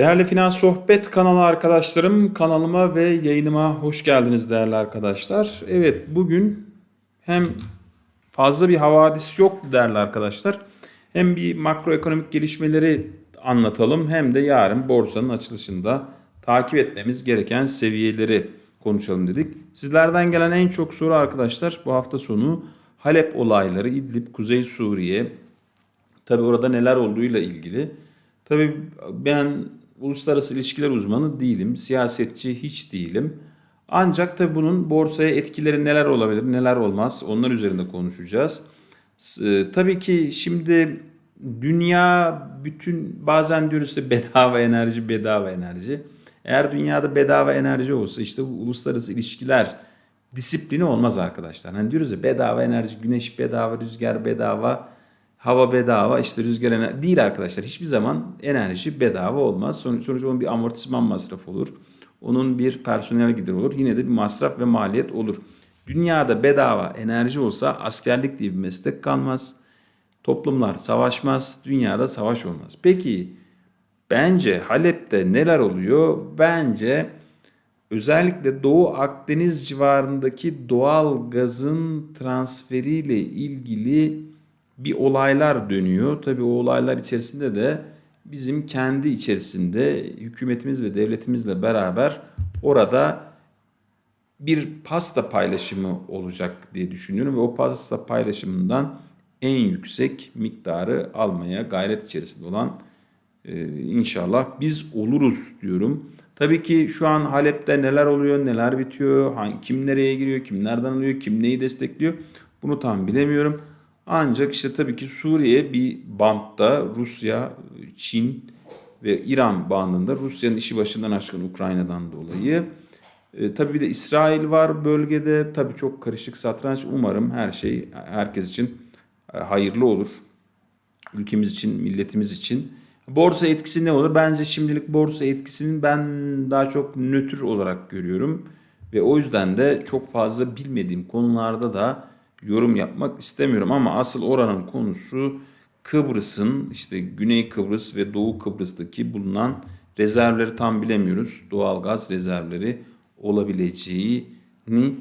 Değerli Finans Sohbet kanalı arkadaşlarım, kanalıma ve yayınıma hoş geldiniz değerli arkadaşlar. Evet bugün hem fazla bir havadis yok değerli arkadaşlar. Hem bir makroekonomik gelişmeleri anlatalım hem de yarın borsanın açılışında takip etmemiz gereken seviyeleri konuşalım dedik. Sizlerden gelen en çok soru arkadaşlar bu hafta sonu Halep olayları, İdlib, Kuzey Suriye, tabi orada neler olduğuyla ilgili. Tabi ben uluslararası ilişkiler uzmanı değilim, siyasetçi hiç değilim. Ancak tabi bunun borsaya etkileri neler olabilir, neler olmaz onlar üzerinde konuşacağız. S- Tabii ki şimdi dünya bütün bazen diyoruz işte bedava enerji, bedava enerji. Eğer dünyada bedava enerji olsa işte bu uluslararası ilişkiler disiplini olmaz arkadaşlar. Hani diyoruz ya bedava enerji, güneş bedava, rüzgar bedava, hava bedava, işte rüzgar enerji değil arkadaşlar. Hiçbir zaman enerji bedava olmaz. Sonuç, sonuç onun bir amortisman masrafı olur. Onun bir personel gideri olur. Yine de bir masraf ve maliyet olur. Dünyada bedava enerji olsa askerlik diye bir meslek kalmaz. Toplumlar savaşmaz, dünyada savaş olmaz. Peki bence Halep'te neler oluyor? Bence özellikle Doğu Akdeniz civarındaki doğal gazın transferiyle ilgili bir olaylar dönüyor. Tabii o olaylar içerisinde de bizim kendi içerisinde hükümetimiz ve devletimizle beraber orada bir pasta paylaşımı olacak diye düşünüyorum ve o pasta paylaşımından en yüksek miktarı almaya gayret içerisinde olan e, inşallah biz oluruz diyorum. Tabii ki şu an Halep'te neler oluyor, neler bitiyor, kim nereye giriyor, kim nereden alıyor, kim neyi destekliyor bunu tam bilemiyorum. Ancak işte tabii ki Suriye bir bantta Rusya, Çin ve İran bandında Rusya'nın işi başından aşkın Ukrayna'dan dolayı. E, tabii bir de İsrail var bölgede. Tabii çok karışık satranç. Umarım her şey herkes için e, hayırlı olur. Ülkemiz için, milletimiz için. Borsa etkisi ne olur? Bence şimdilik borsa etkisinin ben daha çok nötr olarak görüyorum. Ve o yüzden de çok fazla bilmediğim konularda da yorum yapmak istemiyorum. Ama asıl oranın konusu Kıbrıs'ın işte Güney Kıbrıs ve Doğu Kıbrıs'taki bulunan rezervleri tam bilemiyoruz. Doğal gaz rezervleri olabileceğini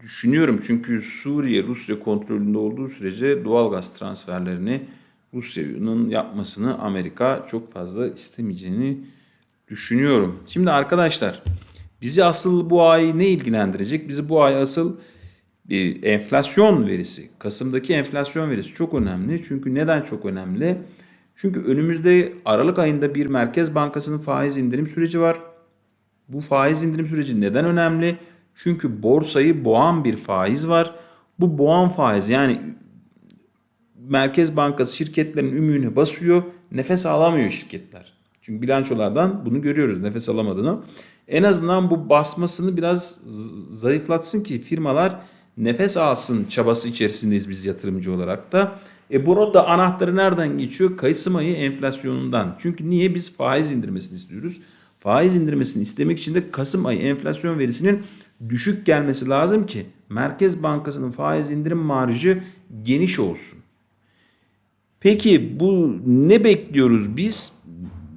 düşünüyorum. Çünkü Suriye Rusya kontrolünde olduğu sürece doğal gaz transferlerini Rusya'nın yapmasını Amerika çok fazla istemeyeceğini düşünüyorum. Şimdi arkadaşlar bizi asıl bu ay ne ilgilendirecek? Bizi bu ay asıl bir enflasyon verisi, Kasım'daki enflasyon verisi çok önemli. Çünkü neden çok önemli? Çünkü önümüzde Aralık ayında bir Merkez Bankası'nın faiz indirim süreci var. Bu faiz indirim süreci neden önemli? Çünkü borsayı boğan bir faiz var. Bu boğan faiz yani Merkez Bankası şirketlerin ümüğüne basıyor. Nefes alamıyor şirketler. Çünkü bilançolardan bunu görüyoruz nefes alamadığını. En azından bu basmasını biraz zayıflatsın ki firmalar nefes alsın çabası içerisindeyiz biz yatırımcı olarak da. E bunun da anahtarı nereden geçiyor? Kasım ayı enflasyonundan. Çünkü niye biz faiz indirmesini istiyoruz? Faiz indirmesini istemek için de Kasım ayı enflasyon verisinin düşük gelmesi lazım ki Merkez Bankası'nın faiz indirim marjı geniş olsun. Peki bu ne bekliyoruz biz?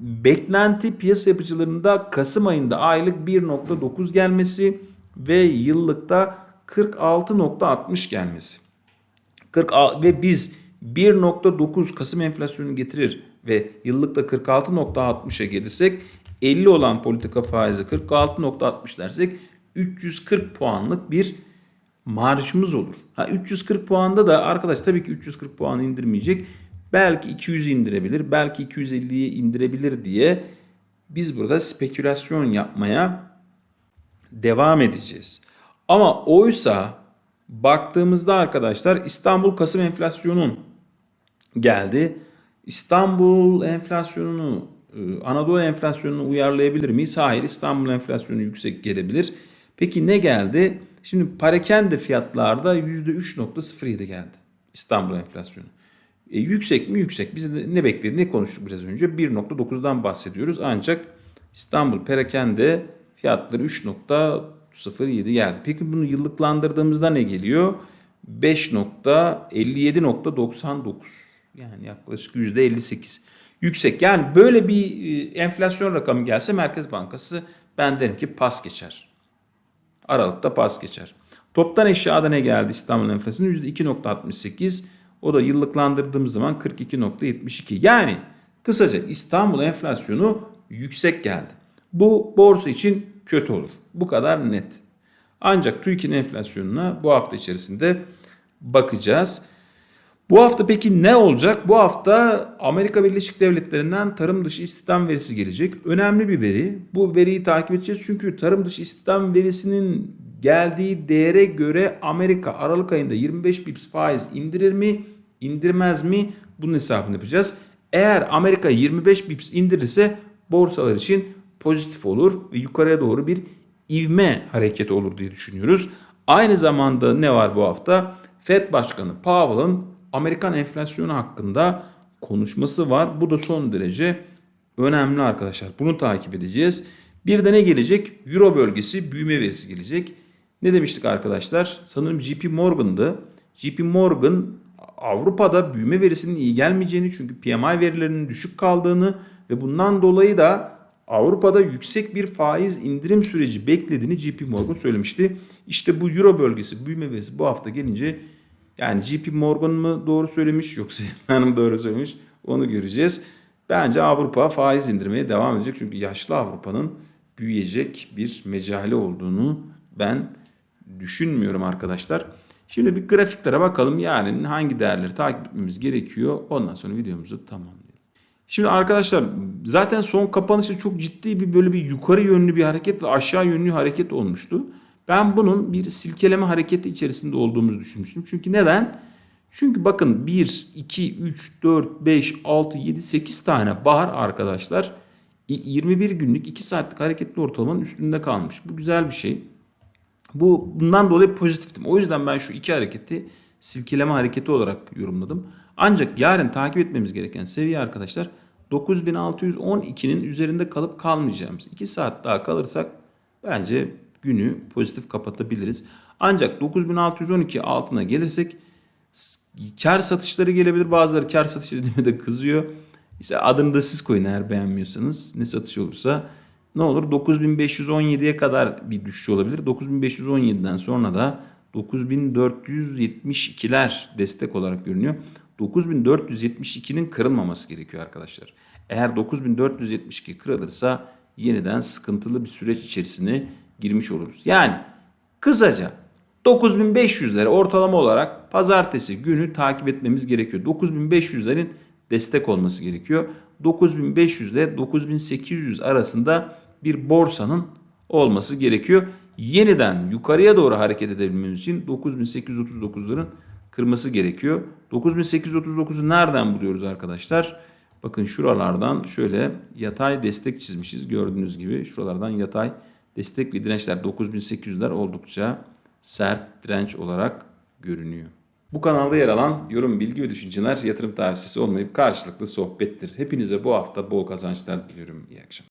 Beklenti piyasa yapıcılarında Kasım ayında aylık 1.9 gelmesi ve yıllıkta 46.60 gelmesi. 40 ve biz 1.9 Kasım enflasyonu getirir ve yıllıkta 46.60'a gelirsek 50 olan politika faizi 46.60 dersek 340 puanlık bir marjımız olur. Ha 340 puanda da arkadaş tabii ki 340 puan indirmeyecek. Belki 200 indirebilir, belki 250'yi indirebilir diye biz burada spekülasyon yapmaya devam edeceğiz. Ama oysa baktığımızda arkadaşlar İstanbul Kasım enflasyonun geldi. İstanbul enflasyonunu e, Anadolu enflasyonunu uyarlayabilir miyiz? Hayır İstanbul enflasyonu yüksek gelebilir. Peki ne geldi? Şimdi parakende fiyatlarda %3.07 geldi İstanbul enflasyonu. E, yüksek mi? Yüksek. Biz ne bekledik? Ne konuştuk biraz önce? 1.9'dan bahsediyoruz. Ancak İstanbul perakende fiyatları 3.07 geldi. Peki bunu yıllıklandırdığımızda ne geliyor? 5.57.99. Yani yaklaşık %58. Yüksek. Yani böyle bir e, enflasyon rakamı gelse Merkez Bankası ben derim ki pas geçer. Aralıkta pas geçer. Toptan eşyada ne geldi İstanbul enflasyonu? %2.68. O da yıllıklandırdığımız zaman 42.72. Yani kısaca İstanbul enflasyonu yüksek geldi. Bu borsa için kötü olur. Bu kadar net. Ancak TÜİK'in enflasyonuna bu hafta içerisinde bakacağız. Bu hafta peki ne olacak? Bu hafta Amerika Birleşik Devletleri'nden tarım dışı istihdam verisi gelecek. Önemli bir veri. Bu veriyi takip edeceğiz çünkü tarım dışı istihdam verisinin geldiği değere göre Amerika Aralık ayında 25 bips faiz indirir mi, indirmez mi? Bunun hesabını yapacağız. Eğer Amerika 25 bips indirirse borsalar için pozitif olur ve yukarıya doğru bir ivme hareketi olur diye düşünüyoruz. Aynı zamanda ne var bu hafta? Fed Başkanı Powell'ın Amerikan enflasyonu hakkında konuşması var. Bu da son derece önemli arkadaşlar. Bunu takip edeceğiz. Bir de ne gelecek? Euro bölgesi büyüme verisi gelecek. Ne demiştik arkadaşlar? Sanırım JP Morgan'dı. JP Morgan Avrupa'da büyüme verisinin iyi gelmeyeceğini çünkü PMI verilerinin düşük kaldığını ve bundan dolayı da Avrupa'da yüksek bir faiz indirim süreci beklediğini JP Morgan söylemişti. İşte bu Euro bölgesi büyüme verisi bu hafta gelince yani JP Morgan mı doğru söylemiş yoksa hanım doğru söylemiş onu göreceğiz. Bence Avrupa faiz indirmeye devam edecek çünkü yaşlı Avrupa'nın büyüyecek bir mecali olduğunu ben düşünmüyorum arkadaşlar. Şimdi bir grafiklere bakalım yarın hangi değerleri takip etmemiz gerekiyor. Ondan sonra videomuzu tamamlayalım. Şimdi arkadaşlar zaten son kapanışta çok ciddi bir böyle bir yukarı yönlü bir hareket ve aşağı yönlü hareket olmuştu. Ben bunun bir silkeleme hareketi içerisinde olduğumuzu düşünmüştüm. Çünkü neden? Çünkü bakın 1, 2, 3, 4, 5, 6, 7, 8 tane bahar arkadaşlar 21 günlük 2 saatlik hareketli ortalamanın üstünde kalmış. Bu güzel bir şey. Bu bundan dolayı pozitiftim. O yüzden ben şu iki hareketi silkeleme hareketi olarak yorumladım. Ancak yarın takip etmemiz gereken seviye arkadaşlar 9612'nin üzerinde kalıp kalmayacağımız. 2 saat daha kalırsak bence günü pozitif kapatabiliriz. Ancak 9612 altına gelirsek kar satışları gelebilir. Bazıları kar satışı dediğime de kızıyor. İşte adını da siz koyun eğer beğenmiyorsanız. Ne satış olursa ne olur 9517'ye kadar bir düşüş olabilir. 9517'den sonra da 9472'ler destek olarak görünüyor. 9472'nin kırılmaması gerekiyor arkadaşlar. Eğer 9472 kırılırsa yeniden sıkıntılı bir süreç içerisine girmiş oluruz. Yani kısaca 9500'lere ortalama olarak pazartesi günü takip etmemiz gerekiyor. 9500'lerin destek olması gerekiyor. 9500 ile 9800 arasında bir borsanın olması gerekiyor. Yeniden yukarıya doğru hareket edebilmemiz için 9839'ların kırması gerekiyor. 9839'u nereden buluyoruz arkadaşlar? Bakın şuralardan şöyle yatay destek çizmişiz. Gördüğünüz gibi şuralardan yatay destek ve dirençler 9800'ler oldukça sert direnç olarak görünüyor. Bu kanalda yer alan yorum, bilgi ve düşünceler yatırım tavsiyesi olmayıp karşılıklı sohbettir. Hepinize bu hafta bol kazançlar diliyorum. İyi akşamlar.